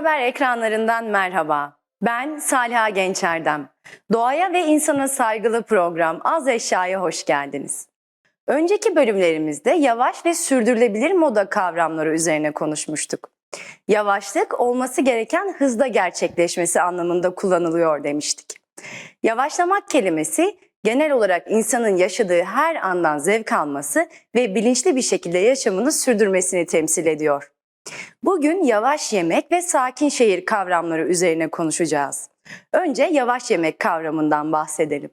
Haber ekranlarından merhaba. Ben Saliha Gençerdem. Doğaya ve insana saygılı program Az Eşya'ya hoş geldiniz. Önceki bölümlerimizde yavaş ve sürdürülebilir moda kavramları üzerine konuşmuştuk. Yavaşlık olması gereken hızda gerçekleşmesi anlamında kullanılıyor demiştik. Yavaşlamak kelimesi genel olarak insanın yaşadığı her andan zevk alması ve bilinçli bir şekilde yaşamını sürdürmesini temsil ediyor. Bugün yavaş yemek ve sakin şehir kavramları üzerine konuşacağız. Önce yavaş yemek kavramından bahsedelim.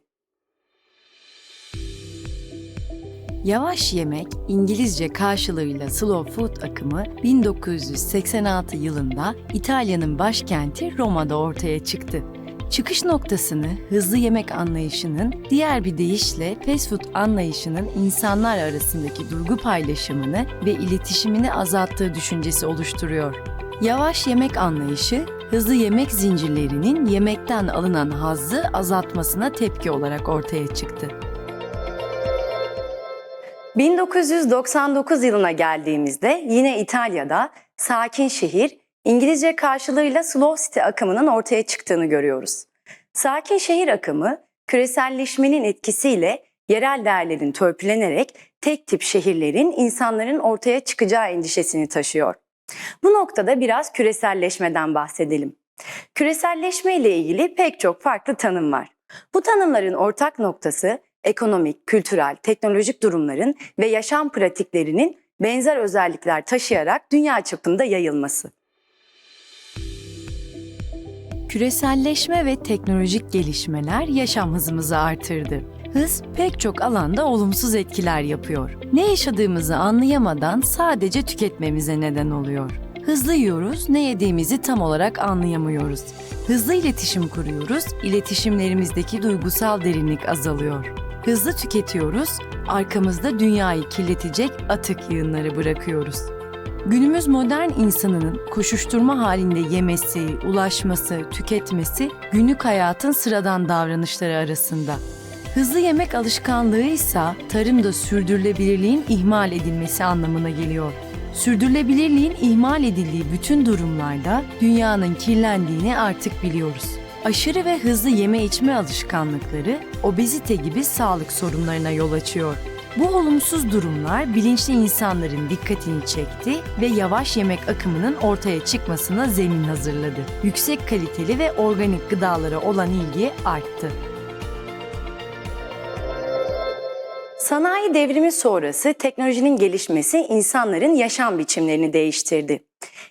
Yavaş yemek, İngilizce karşılığıyla slow food akımı 1986 yılında İtalya'nın başkenti Roma'da ortaya çıktı. Çıkış noktasını hızlı yemek anlayışının, diğer bir deyişle fast food anlayışının insanlar arasındaki duygu paylaşımını ve iletişimini azalttığı düşüncesi oluşturuyor. Yavaş yemek anlayışı, hızlı yemek zincirlerinin yemekten alınan hazzı azaltmasına tepki olarak ortaya çıktı. 1999 yılına geldiğimizde yine İtalya'da sakin şehir, İngilizce karşılığıyla slow city akımının ortaya çıktığını görüyoruz. Sakin şehir akımı küreselleşmenin etkisiyle yerel değerlerin törpülenerek tek tip şehirlerin insanların ortaya çıkacağı endişesini taşıyor. Bu noktada biraz küreselleşmeden bahsedelim. Küreselleşme ile ilgili pek çok farklı tanım var. Bu tanımların ortak noktası ekonomik, kültürel, teknolojik durumların ve yaşam pratiklerinin benzer özellikler taşıyarak dünya çapında yayılması. Küreselleşme ve teknolojik gelişmeler yaşam hızımızı artırdı. Hız pek çok alanda olumsuz etkiler yapıyor. Ne yaşadığımızı anlayamadan sadece tüketmemize neden oluyor. Hızlı yiyoruz, ne yediğimizi tam olarak anlayamıyoruz. Hızlı iletişim kuruyoruz, iletişimlerimizdeki duygusal derinlik azalıyor. Hızlı tüketiyoruz, arkamızda dünyayı kirletecek atık yığınları bırakıyoruz. Günümüz modern insanının koşuşturma halinde yemesi, ulaşması, tüketmesi günlük hayatın sıradan davranışları arasında. Hızlı yemek alışkanlığı ise tarımda sürdürülebilirliğin ihmal edilmesi anlamına geliyor. Sürdürülebilirliğin ihmal edildiği bütün durumlarda dünyanın kirlendiğini artık biliyoruz. Aşırı ve hızlı yeme içme alışkanlıkları obezite gibi sağlık sorunlarına yol açıyor. Bu olumsuz durumlar bilinçli insanların dikkatini çekti ve yavaş yemek akımının ortaya çıkmasına zemin hazırladı. Yüksek kaliteli ve organik gıdalara olan ilgi arttı. Sanayi devrimi sonrası teknolojinin gelişmesi insanların yaşam biçimlerini değiştirdi.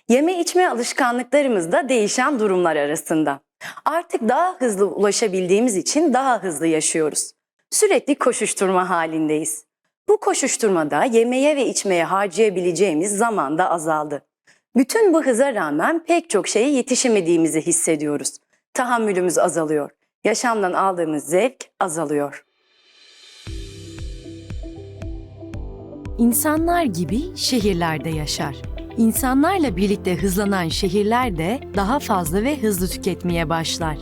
Yeme içme alışkanlıklarımız da değişen durumlar arasında. Artık daha hızlı ulaşabildiğimiz için daha hızlı yaşıyoruz. Sürekli koşuşturma halindeyiz. Bu koşuşturmada yemeğe ve içmeye harcayabileceğimiz zaman da azaldı. Bütün bu hıza rağmen pek çok şeye yetişemediğimizi hissediyoruz. Tahammülümüz azalıyor. Yaşamdan aldığımız zevk azalıyor. İnsanlar gibi şehirlerde yaşar. İnsanlarla birlikte hızlanan şehirler de daha fazla ve hızlı tüketmeye başlar.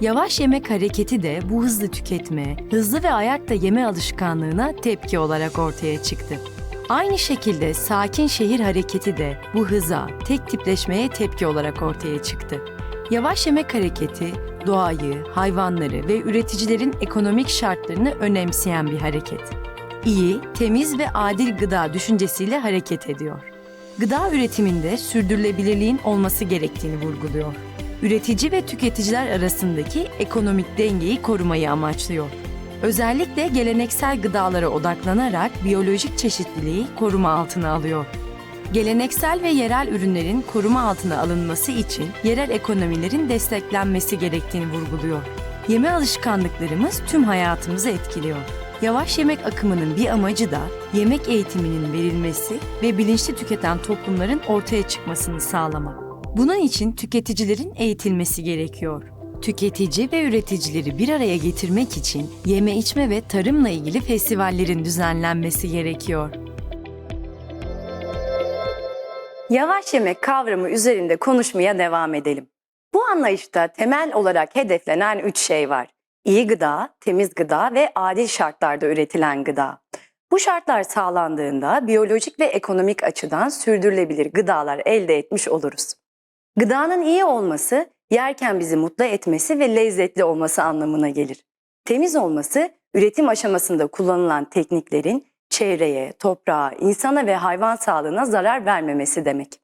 Yavaş yemek hareketi de bu hızlı tüketme, hızlı ve ayakta yeme alışkanlığına tepki olarak ortaya çıktı. Aynı şekilde sakin şehir hareketi de bu hıza, tek tipleşmeye tepki olarak ortaya çıktı. Yavaş yemek hareketi, doğayı, hayvanları ve üreticilerin ekonomik şartlarını önemseyen bir hareket. İyi, temiz ve adil gıda düşüncesiyle hareket ediyor. Gıda üretiminde sürdürülebilirliğin olması gerektiğini vurguluyor üretici ve tüketiciler arasındaki ekonomik dengeyi korumayı amaçlıyor. Özellikle geleneksel gıdalara odaklanarak biyolojik çeşitliliği koruma altına alıyor. Geleneksel ve yerel ürünlerin koruma altına alınması için yerel ekonomilerin desteklenmesi gerektiğini vurguluyor. Yeme alışkanlıklarımız tüm hayatımızı etkiliyor. Yavaş yemek akımının bir amacı da yemek eğitiminin verilmesi ve bilinçli tüketen toplumların ortaya çıkmasını sağlamak. Bunun için tüketicilerin eğitilmesi gerekiyor. Tüketici ve üreticileri bir araya getirmek için yeme içme ve tarımla ilgili festivallerin düzenlenmesi gerekiyor. Yavaş yemek kavramı üzerinde konuşmaya devam edelim. Bu anlayışta temel olarak hedeflenen üç şey var. İyi gıda, temiz gıda ve adil şartlarda üretilen gıda. Bu şartlar sağlandığında biyolojik ve ekonomik açıdan sürdürülebilir gıdalar elde etmiş oluruz. Gıdanın iyi olması, yerken bizi mutlu etmesi ve lezzetli olması anlamına gelir. Temiz olması, üretim aşamasında kullanılan tekniklerin çevreye, toprağa, insana ve hayvan sağlığına zarar vermemesi demek.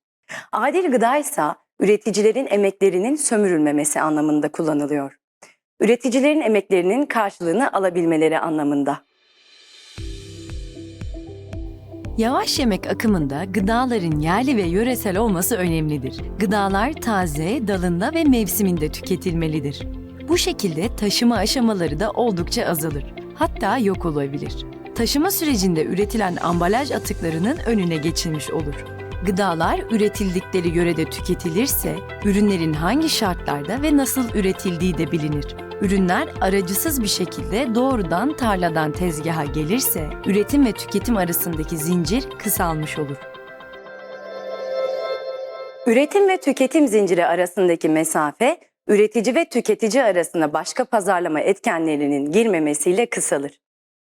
Adil gıda ise üreticilerin emeklerinin sömürülmemesi anlamında kullanılıyor. Üreticilerin emeklerinin karşılığını alabilmeleri anlamında. Yavaş yemek akımında gıdaların yerli ve yöresel olması önemlidir. Gıdalar taze, dalında ve mevsiminde tüketilmelidir. Bu şekilde taşıma aşamaları da oldukça azalır. Hatta yok olabilir. Taşıma sürecinde üretilen ambalaj atıklarının önüne geçilmiş olur. Gıdalar üretildikleri yörede tüketilirse, ürünlerin hangi şartlarda ve nasıl üretildiği de bilinir. Ürünler aracısız bir şekilde doğrudan tarladan tezgaha gelirse, üretim ve tüketim arasındaki zincir kısalmış olur. Üretim ve tüketim zinciri arasındaki mesafe, üretici ve tüketici arasında başka pazarlama etkenlerinin girmemesiyle kısalır.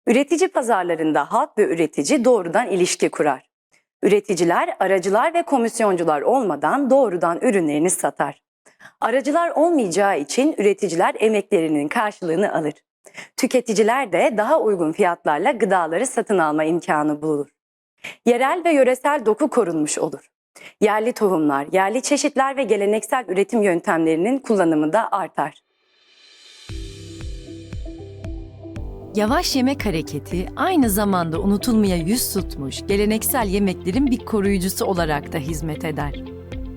Üretici pazarlarında halk ve üretici doğrudan ilişki kurar. Üreticiler, aracılar ve komisyoncular olmadan doğrudan ürünlerini satar. Aracılar olmayacağı için üreticiler emeklerinin karşılığını alır. Tüketiciler de daha uygun fiyatlarla gıdaları satın alma imkanı bulur. Yerel ve yöresel doku korunmuş olur. Yerli tohumlar, yerli çeşitler ve geleneksel üretim yöntemlerinin kullanımı da artar. Yavaş yemek hareketi aynı zamanda unutulmaya yüz tutmuş geleneksel yemeklerin bir koruyucusu olarak da hizmet eder.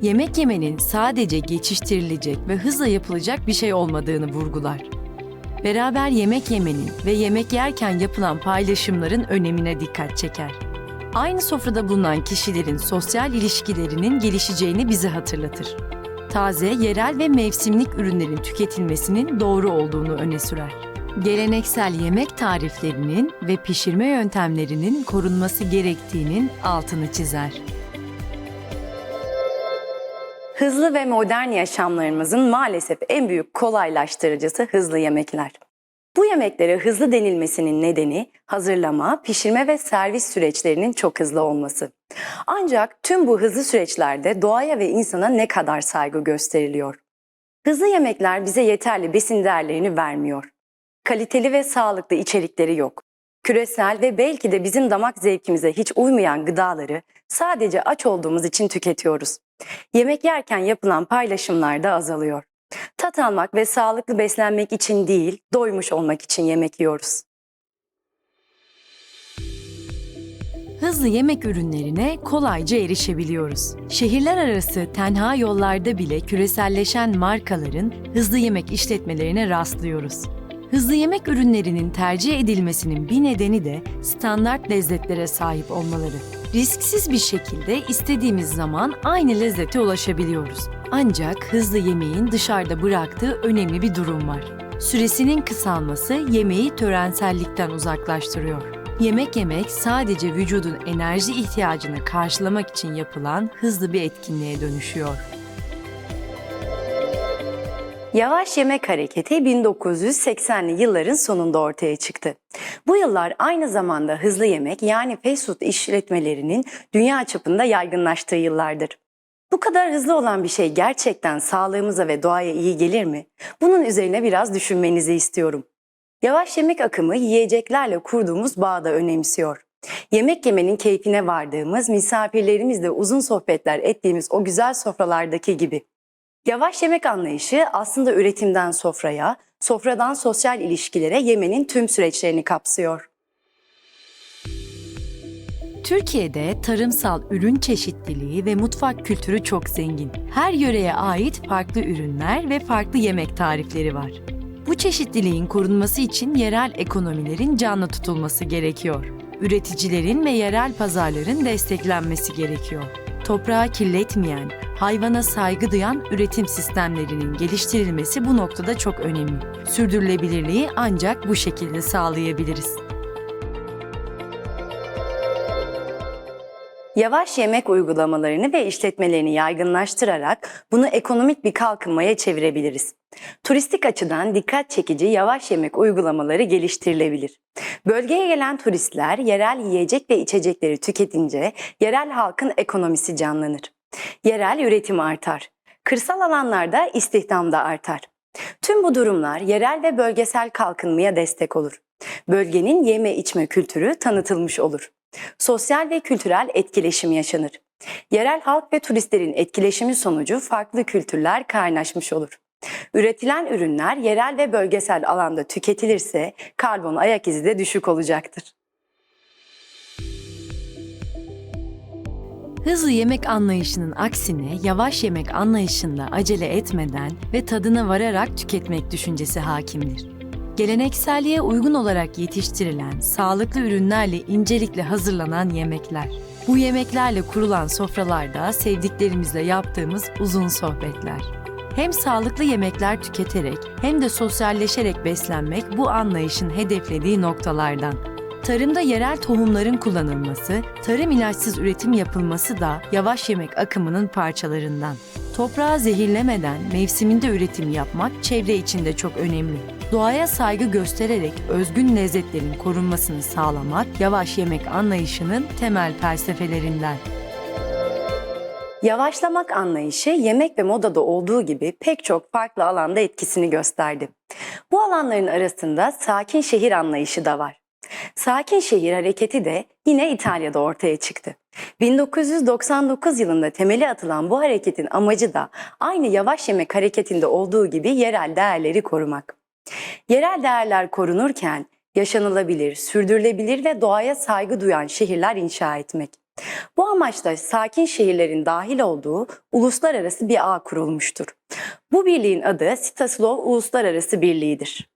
Yemek yemenin sadece geçiştirilecek ve hızla yapılacak bir şey olmadığını vurgular. Beraber yemek yemenin ve yemek yerken yapılan paylaşımların önemine dikkat çeker. Aynı sofrada bulunan kişilerin sosyal ilişkilerinin gelişeceğini bize hatırlatır. Taze, yerel ve mevsimlik ürünlerin tüketilmesinin doğru olduğunu öne sürer. Geleneksel yemek tariflerinin ve pişirme yöntemlerinin korunması gerektiğinin altını çizer. Hızlı ve modern yaşamlarımızın maalesef en büyük kolaylaştırıcısı hızlı yemekler. Bu yemeklere hızlı denilmesinin nedeni hazırlama, pişirme ve servis süreçlerinin çok hızlı olması. Ancak tüm bu hızlı süreçlerde doğaya ve insana ne kadar saygı gösteriliyor? Hızlı yemekler bize yeterli besin değerlerini vermiyor. Kaliteli ve sağlıklı içerikleri yok. Küresel ve belki de bizim damak zevkimize hiç uymayan gıdaları sadece aç olduğumuz için tüketiyoruz. Yemek yerken yapılan paylaşımlar da azalıyor. Tat almak ve sağlıklı beslenmek için değil, doymuş olmak için yemek yiyoruz. Hızlı yemek ürünlerine kolayca erişebiliyoruz. Şehirler arası tenha yollarda bile küreselleşen markaların hızlı yemek işletmelerine rastlıyoruz. Hızlı yemek ürünlerinin tercih edilmesinin bir nedeni de standart lezzetlere sahip olmaları. Risksiz bir şekilde istediğimiz zaman aynı lezzete ulaşabiliyoruz. Ancak hızlı yemeğin dışarıda bıraktığı önemli bir durum var. Süresinin kısalması yemeği törensellikten uzaklaştırıyor. Yemek yemek sadece vücudun enerji ihtiyacını karşılamak için yapılan hızlı bir etkinliğe dönüşüyor. Yavaş yemek hareketi 1980'li yılların sonunda ortaya çıktı. Bu yıllar aynı zamanda hızlı yemek yani fast food işletmelerinin dünya çapında yaygınlaştığı yıllardır. Bu kadar hızlı olan bir şey gerçekten sağlığımıza ve doğaya iyi gelir mi? Bunun üzerine biraz düşünmenizi istiyorum. Yavaş yemek akımı yiyeceklerle kurduğumuz bağı da önemsiyor. Yemek yemenin keyfine vardığımız, misafirlerimizle uzun sohbetler ettiğimiz o güzel sofralardaki gibi. Yavaş yemek anlayışı aslında üretimden sofraya, sofradan sosyal ilişkilere yemenin tüm süreçlerini kapsıyor. Türkiye'de tarımsal ürün çeşitliliği ve mutfak kültürü çok zengin. Her yöreye ait farklı ürünler ve farklı yemek tarifleri var. Bu çeşitliliğin korunması için yerel ekonomilerin canlı tutulması gerekiyor. Üreticilerin ve yerel pazarların desteklenmesi gerekiyor. Toprağı kirletmeyen, hayvana saygı duyan üretim sistemlerinin geliştirilmesi bu noktada çok önemli. Sürdürülebilirliği ancak bu şekilde sağlayabiliriz. Yavaş yemek uygulamalarını ve işletmelerini yaygınlaştırarak bunu ekonomik bir kalkınmaya çevirebiliriz. Turistik açıdan dikkat çekici yavaş yemek uygulamaları geliştirilebilir. Bölgeye gelen turistler yerel yiyecek ve içecekleri tüketince yerel halkın ekonomisi canlanır. Yerel üretim artar. Kırsal alanlarda istihdam da artar. Tüm bu durumlar yerel ve bölgesel kalkınmaya destek olur. Bölgenin yeme içme kültürü tanıtılmış olur. Sosyal ve kültürel etkileşim yaşanır. Yerel halk ve turistlerin etkileşimi sonucu farklı kültürler kaynaşmış olur. Üretilen ürünler yerel ve bölgesel alanda tüketilirse karbon ayak izi de düşük olacaktır. Hızlı yemek anlayışının aksine yavaş yemek anlayışında acele etmeden ve tadına vararak tüketmek düşüncesi hakimdir. Gelenekselliğe uygun olarak yetiştirilen, sağlıklı ürünlerle incelikle hazırlanan yemekler. Bu yemeklerle kurulan sofralarda sevdiklerimizle yaptığımız uzun sohbetler. Hem sağlıklı yemekler tüketerek hem de sosyalleşerek beslenmek bu anlayışın hedeflediği noktalardan. Tarımda yerel tohumların kullanılması, tarım ilaçsız üretim yapılması da yavaş yemek akımının parçalarından. Toprağı zehirlemeden mevsiminde üretim yapmak çevre için de çok önemli. Doğaya saygı göstererek özgün lezzetlerin korunmasını sağlamak yavaş yemek anlayışının temel felsefelerinden. Yavaşlamak anlayışı yemek ve modada olduğu gibi pek çok farklı alanda etkisini gösterdi. Bu alanların arasında sakin şehir anlayışı da var. Sakin şehir hareketi de yine İtalya'da ortaya çıktı. 1999 yılında temeli atılan bu hareketin amacı da aynı yavaş yemek hareketinde olduğu gibi yerel değerleri korumak. Yerel değerler korunurken yaşanılabilir, sürdürülebilir ve doğaya saygı duyan şehirler inşa etmek. Bu amaçla sakin şehirlerin dahil olduğu uluslararası bir ağ kurulmuştur. Bu birliğin adı Citaslov Uluslararası Birliği'dir.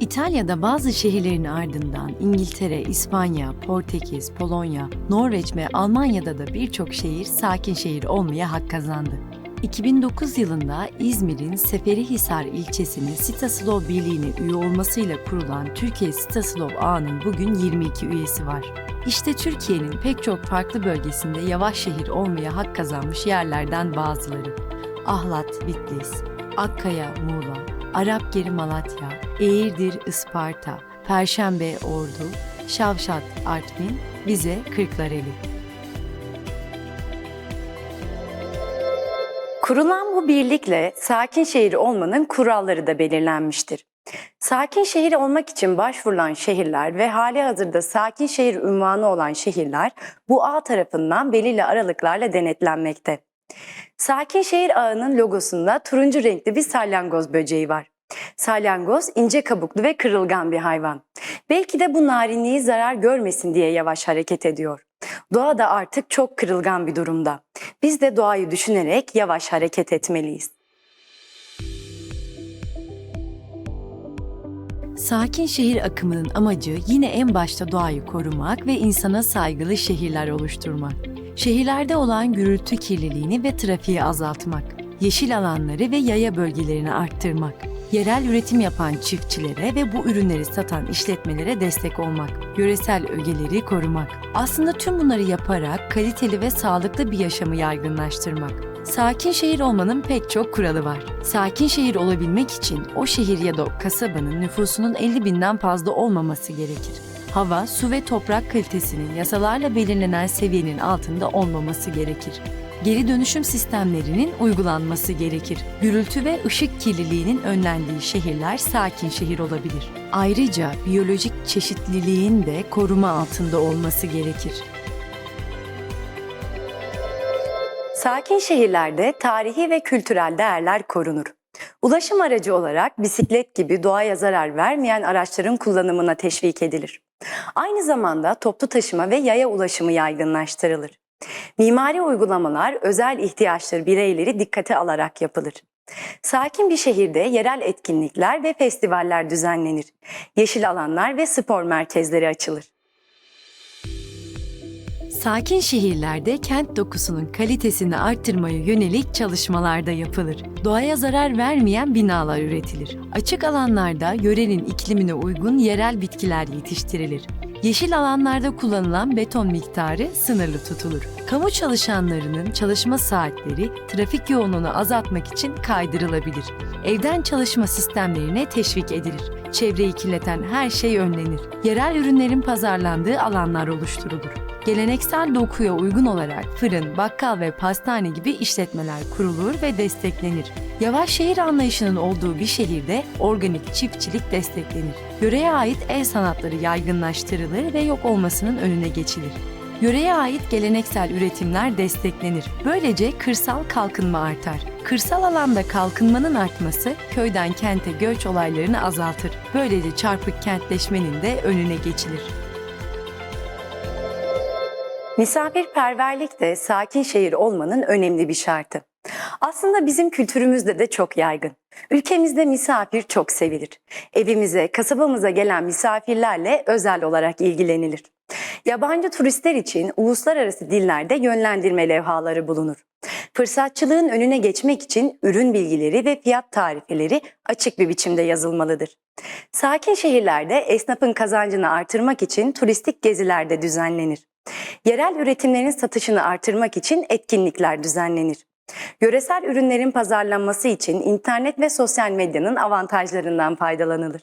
İtalya'da bazı şehirlerin ardından İngiltere, İspanya, Portekiz, Polonya, Norveç ve Almanya'da da birçok şehir sakin şehir olmaya hak kazandı. 2009 yılında İzmir'in Seferihisar ilçesinin Sitaslov Birliği'ne üye olmasıyla kurulan Türkiye Sitaslov Ağı'nın bugün 22 üyesi var. İşte Türkiye'nin pek çok farklı bölgesinde yavaş şehir olmaya hak kazanmış yerlerden bazıları. Ahlat, Bitlis, Akkaya, Muğla, Arapgeri Malatya, Eğirdir Isparta, Perşembe Ordu, Şavşat Artvin, Bize Kırklareli. Kurulan bu birlikle sakin şehir olmanın kuralları da belirlenmiştir. Sakin şehir olmak için başvurulan şehirler ve hali hazırda sakin şehir ünvanı olan şehirler bu ağ tarafından belirli aralıklarla denetlenmekte. Sakin şehir ağının logosunda turuncu renkli bir salyangoz böceği var. Salyangoz ince kabuklu ve kırılgan bir hayvan. Belki de bu narinliği zarar görmesin diye yavaş hareket ediyor. Doğa da artık çok kırılgan bir durumda. Biz de doğayı düşünerek yavaş hareket etmeliyiz. Sakin şehir akımının amacı yine en başta doğayı korumak ve insana saygılı şehirler oluşturmak. Şehirlerde olan gürültü kirliliğini ve trafiği azaltmak. Yeşil alanları ve yaya bölgelerini arttırmak. Yerel üretim yapan çiftçilere ve bu ürünleri satan işletmelere destek olmak. Yöresel ögeleri korumak. Aslında tüm bunları yaparak kaliteli ve sağlıklı bir yaşamı yaygınlaştırmak. Sakin şehir olmanın pek çok kuralı var. Sakin şehir olabilmek için o şehir ya da kasabanın nüfusunun 50 binden fazla olmaması gerekir. Hava, su ve toprak kalitesinin yasalarla belirlenen seviyenin altında olmaması gerekir. Geri dönüşüm sistemlerinin uygulanması gerekir. Gürültü ve ışık kirliliğinin önlendiği şehirler sakin şehir olabilir. Ayrıca biyolojik çeşitliliğin de koruma altında olması gerekir. Sakin şehirlerde tarihi ve kültürel değerler korunur. Ulaşım aracı olarak bisiklet gibi doğaya zarar vermeyen araçların kullanımına teşvik edilir. Aynı zamanda toplu taşıma ve yaya ulaşımı yaygınlaştırılır. Mimari uygulamalar özel ihtiyaçları bireyleri dikkate alarak yapılır. Sakin bir şehirde yerel etkinlikler ve festivaller düzenlenir. Yeşil alanlar ve spor merkezleri açılır. Sakin şehirlerde kent dokusunun kalitesini arttırmaya yönelik çalışmalar da yapılır. Doğaya zarar vermeyen binalar üretilir. Açık alanlarda yörenin iklimine uygun yerel bitkiler yetiştirilir. Yeşil alanlarda kullanılan beton miktarı sınırlı tutulur. Kamu çalışanlarının çalışma saatleri trafik yoğunluğunu azaltmak için kaydırılabilir. Evden çalışma sistemlerine teşvik edilir. Çevreyi kirleten her şey önlenir. Yerel ürünlerin pazarlandığı alanlar oluşturulur. Geleneksel dokuya uygun olarak fırın, bakkal ve pastane gibi işletmeler kurulur ve desteklenir. Yavaş şehir anlayışının olduğu bir şehirde organik çiftçilik desteklenir. Yöreye ait el sanatları yaygınlaştırılır ve yok olmasının önüne geçilir. Yöreye ait geleneksel üretimler desteklenir. Böylece kırsal kalkınma artar. Kırsal alanda kalkınmanın artması köyden kente göç olaylarını azaltır. Böylece çarpık kentleşmenin de önüne geçilir. Misafirperverlik de sakin şehir olmanın önemli bir şartı. Aslında bizim kültürümüzde de çok yaygın. Ülkemizde misafir çok sevilir. Evimize, kasabamıza gelen misafirlerle özel olarak ilgilenilir. Yabancı turistler için uluslararası dillerde yönlendirme levhaları bulunur. Fırsatçılığın önüne geçmek için ürün bilgileri ve fiyat tarifeleri açık bir biçimde yazılmalıdır. Sakin şehirlerde esnafın kazancını artırmak için turistik geziler de düzenlenir. Yerel üretimlerin satışını artırmak için etkinlikler düzenlenir. Yöresel ürünlerin pazarlanması için internet ve sosyal medyanın avantajlarından faydalanılır.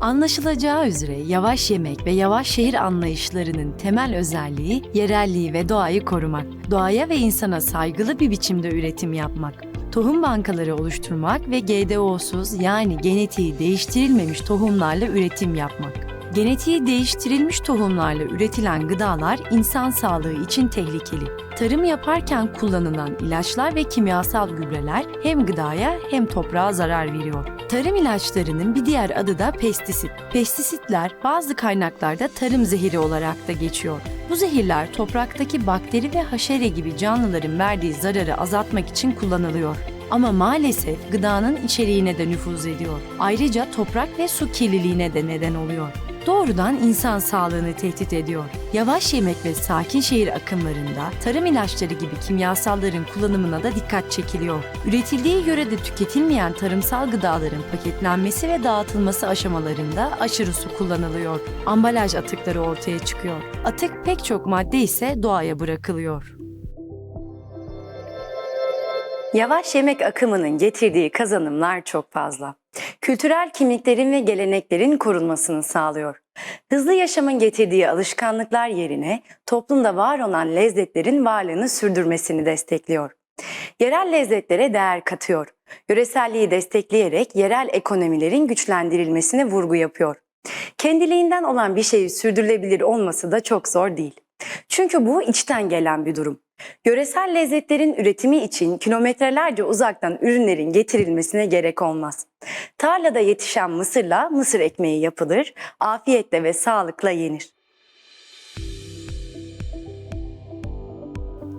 Anlaşılacağı üzere yavaş yemek ve yavaş şehir anlayışlarının temel özelliği yerelliği ve doğayı korumak, doğaya ve insana saygılı bir biçimde üretim yapmak, tohum bankaları oluşturmak ve GDO'suz yani genetiği değiştirilmemiş tohumlarla üretim yapmak. Genetiği değiştirilmiş tohumlarla üretilen gıdalar insan sağlığı için tehlikeli. Tarım yaparken kullanılan ilaçlar ve kimyasal gübreler hem gıdaya hem toprağa zarar veriyor. Tarım ilaçlarının bir diğer adı da pestisit. Pestisitler bazı kaynaklarda tarım zehiri olarak da geçiyor. Bu zehirler topraktaki bakteri ve haşere gibi canlıların verdiği zararı azaltmak için kullanılıyor. Ama maalesef gıdanın içeriğine de nüfuz ediyor. Ayrıca toprak ve su kirliliğine de neden oluyor doğrudan insan sağlığını tehdit ediyor. Yavaş yemek ve sakin şehir akımlarında tarım ilaçları gibi kimyasalların kullanımına da dikkat çekiliyor. Üretildiği yörede tüketilmeyen tarımsal gıdaların paketlenmesi ve dağıtılması aşamalarında aşırı su kullanılıyor. Ambalaj atıkları ortaya çıkıyor. Atık pek çok madde ise doğaya bırakılıyor. Yavaş yemek akımının getirdiği kazanımlar çok fazla. Kültürel kimliklerin ve geleneklerin korunmasını sağlıyor. Hızlı yaşamın getirdiği alışkanlıklar yerine toplumda var olan lezzetlerin varlığını sürdürmesini destekliyor. Yerel lezzetlere değer katıyor. Yöreselliği destekleyerek yerel ekonomilerin güçlendirilmesine vurgu yapıyor. Kendiliğinden olan bir şeyi sürdürülebilir olması da çok zor değil. Çünkü bu içten gelen bir durum. Yöresel lezzetlerin üretimi için kilometrelerce uzaktan ürünlerin getirilmesine gerek olmaz. Tarlada yetişen mısırla mısır ekmeği yapılır, afiyetle ve sağlıkla yenir.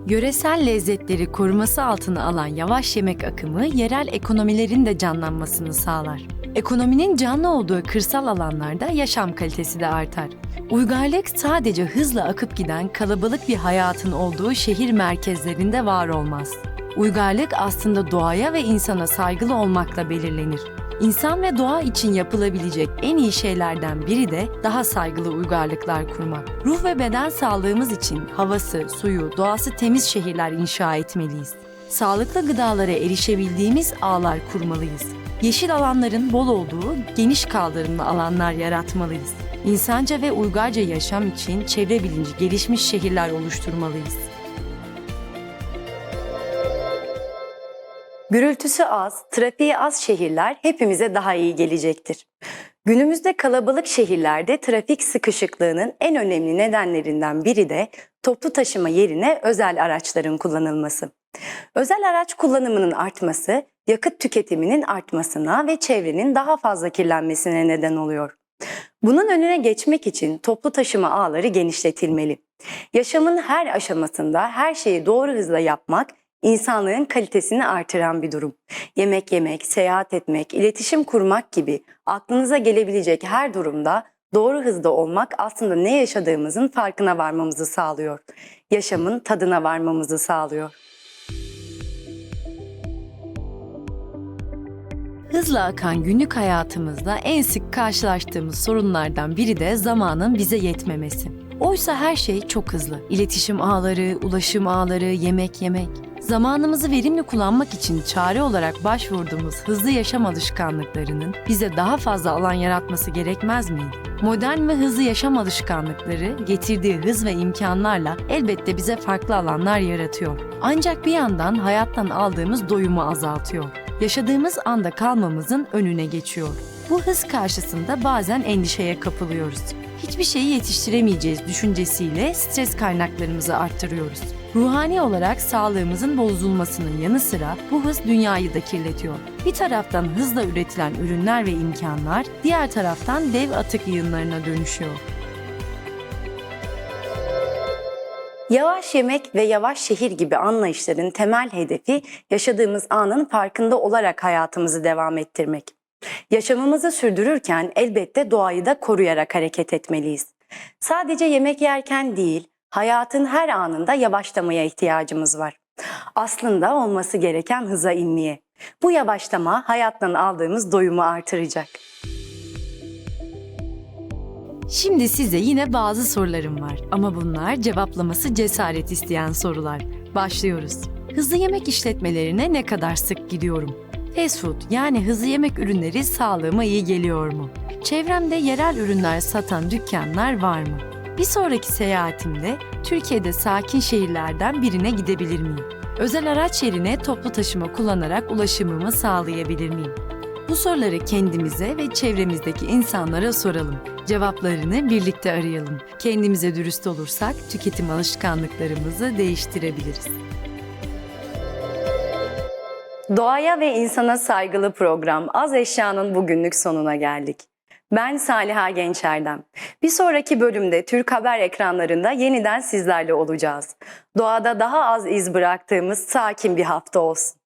Yöresel lezzetleri koruması altına alan yavaş yemek akımı yerel ekonomilerin de canlanmasını sağlar. Ekonominin canlı olduğu kırsal alanlarda yaşam kalitesi de artar. Uygarlık sadece hızla akıp giden kalabalık bir hayatın olduğu şehir merkezlerinde var olmaz. Uygarlık aslında doğaya ve insana saygılı olmakla belirlenir. İnsan ve doğa için yapılabilecek en iyi şeylerden biri de daha saygılı uygarlıklar kurmak. Ruh ve beden sağlığımız için havası, suyu, doğası temiz şehirler inşa etmeliyiz. Sağlıklı gıdalara erişebildiğimiz ağlar kurmalıyız. Yeşil alanların bol olduğu geniş kaldırımlı alanlar yaratmalıyız. İnsanca ve uygarca yaşam için çevre bilinci gelişmiş şehirler oluşturmalıyız. Gürültüsü az, trafiği az şehirler hepimize daha iyi gelecektir. Günümüzde kalabalık şehirlerde trafik sıkışıklığının en önemli nedenlerinden biri de toplu taşıma yerine özel araçların kullanılması. Özel araç kullanımının artması, yakıt tüketiminin artmasına ve çevrenin daha fazla kirlenmesine neden oluyor. Bunun önüne geçmek için toplu taşıma ağları genişletilmeli. Yaşamın her aşamasında her şeyi doğru hızla yapmak insanlığın kalitesini artıran bir durum. Yemek yemek, seyahat etmek, iletişim kurmak gibi aklınıza gelebilecek her durumda doğru hızda olmak aslında ne yaşadığımızın farkına varmamızı sağlıyor. Yaşamın tadına varmamızı sağlıyor. Hızla akan günlük hayatımızda en sık karşılaştığımız sorunlardan biri de zamanın bize yetmemesi. Oysa her şey çok hızlı. İletişim ağları, ulaşım ağları, yemek yemek. Zamanımızı verimli kullanmak için çare olarak başvurduğumuz hızlı yaşam alışkanlıklarının bize daha fazla alan yaratması gerekmez miydi? Modern ve hızlı yaşam alışkanlıkları getirdiği hız ve imkanlarla elbette bize farklı alanlar yaratıyor. Ancak bir yandan hayattan aldığımız doyumu azaltıyor. Yaşadığımız anda kalmamızın önüne geçiyor. Bu hız karşısında bazen endişeye kapılıyoruz. Hiçbir şeyi yetiştiremeyeceğiz düşüncesiyle stres kaynaklarımızı arttırıyoruz. Ruhani olarak sağlığımızın bozulmasının yanı sıra bu hız dünyayı da kirletiyor. Bir taraftan hızla üretilen ürünler ve imkanlar, diğer taraftan dev atık yığınlarına dönüşüyor. Yavaş yemek ve yavaş şehir gibi anlayışların temel hedefi yaşadığımız anın farkında olarak hayatımızı devam ettirmek. Yaşamımızı sürdürürken elbette doğayı da koruyarak hareket etmeliyiz. Sadece yemek yerken değil, hayatın her anında yavaşlamaya ihtiyacımız var. Aslında olması gereken hıza inmeye. Bu yavaşlama hayattan aldığımız doyumu artıracak. Şimdi size yine bazı sorularım var ama bunlar cevaplaması cesaret isteyen sorular. Başlıyoruz. Hızlı yemek işletmelerine ne kadar sık gidiyorum? Fast food yani hızlı yemek ürünleri sağlığıma iyi geliyor mu? Çevremde yerel ürünler satan dükkanlar var mı? Bir sonraki seyahatimde Türkiye'de sakin şehirlerden birine gidebilir miyim? Özel araç yerine toplu taşıma kullanarak ulaşımımı sağlayabilir miyim? Bu soruları kendimize ve çevremizdeki insanlara soralım. Cevaplarını birlikte arayalım. Kendimize dürüst olursak tüketim alışkanlıklarımızı değiştirebiliriz. Doğaya ve insana saygılı program Az Eşya'nın bugünlük sonuna geldik. Ben Saliha Gençerdem. Bir sonraki bölümde Türk Haber ekranlarında yeniden sizlerle olacağız. Doğada daha az iz bıraktığımız sakin bir hafta olsun.